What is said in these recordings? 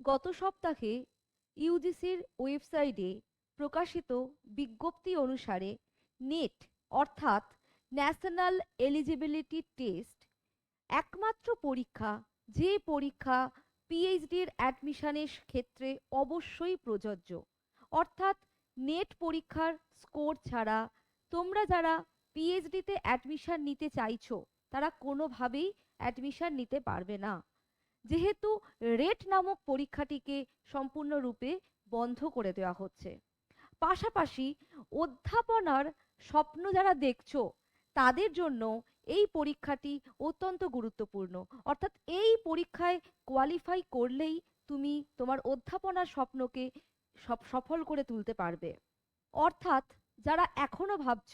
গত সপ্তাহে ইউজিসির ওয়েবসাইটে প্রকাশিত বিজ্ঞপ্তি অনুসারে নেট, অর্থাৎ ন্যাশনাল এলিজিবিলিটি টেস্ট, একমাত্র পরীক্ষা, যে পরীক্ষা পিএইচডির অ্যাডমিশনের ক্ষেত্রে অবশ্যই প্রযোজ্য। অর্থাৎ নেট পরীক্ষার স্কোর ছাড়া তোমরা যারা পিএইচডিতে অ্যাডমিশন নিতে চাইছো, তারা কোনোভাবেই অ্যাডমিশন নিতে পারবে না। যেহেতু রেট নামক পরীক্ষাটিকে সম্পূর্ণরূপে বন্ধ করে দেওয়া হচ্ছে। পাশাপাশি অধ্যাপনার স্বপ্ন যারা দেখছ, তাদের জন্য এই পরীক্ষাটি অত্যন্ত গুরুত্বপূর্ণ। অর্থাৎ এই পরীক্ষায় কোয়ালিফাই করলেই তুমি তোমার অধ্যাপনার স্বপ্নকে সব, সফল করে তুলতে পারবে। অর্থাৎ যারা এখনও ভাবছ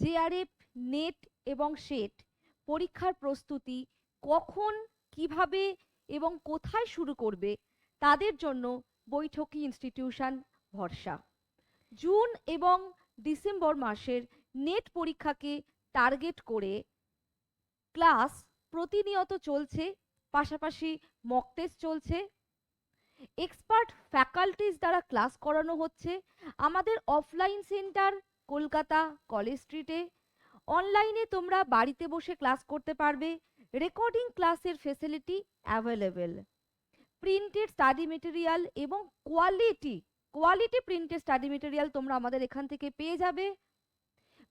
জেআরএফ নেট এবং সেট পরীক্ষার প্রস্তুতি কখন, কীভাবে এবং কোথায় শুরু করবে, তাদের জন্য বৈঠকি ইনস্টিটিউশন ভরসা। জুন এবং ডিসেম্বর মাসের নেট পরীক্ষাকে টার্গেট করে ক্লাস প্রতিনিয়ত চলছে, পাশাপাশি মক টেস্ট চলছে। এক্সপার্ট ফ্যাকাল্টিস দ্বারা ক্লাস করানো হচ্ছে। আমাদের অফলাইন সেন্টার কলকাতা কলেজ স্ট্রিটে অনলাইনে তোমরা বাড়িতে বসে ক্লাস করতে পারবে। রেকর্ডিং ক্লাসের facility available printed study material এবং quality quality printed study material তোমরা আমাদের এখান থেকে পেয়ে যাবে।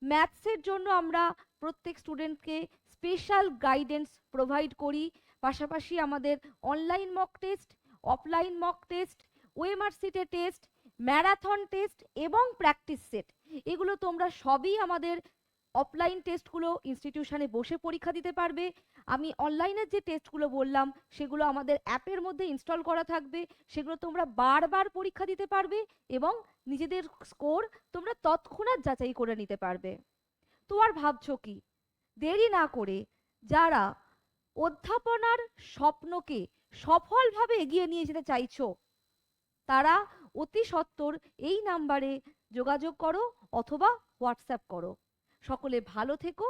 ম্যাথসের জন্য আমরা প্রত্যেক স্টুডেন্টকে স্পেশাল গাইডেন্স প্রোভাইড করি। পাশাপাশি আমাদের online mock test offline mock test ওএমআরসিটে test marathon test এবং প্র্যাকটিস সেট এগুলো তোমরা সবই আমাদের অফলাইন টেস্টগুলো ইনস্টিটিউশনে বসে পরীক্ষা দিতে পারবে। আমি অনলাইনের যে টেস্টগুলো বললাম, সেগুলো আমাদের অ্যাপের মধ্যে ইনস্টল করা থাকবে। সেগুলো তোমরা বারবার পরীক্ষা দিতে পারবে এবং নিজেদের স্কোর তোমরা তৎক্ষণাৎ যাচাই করে নিতে পারবে। তো আর ভাবছ কি? দেরি না করে যারা অধ্যাপনার স্বপ্নকে সফলভাবে এগিয়ে নিয়ে যেতে চাইছো, তারা অতি সত্বর এই নাম্বারে যোগাযোগ করো অথবা হোয়াটসঅ্যাপ করো। সকলে ভালো থেকো।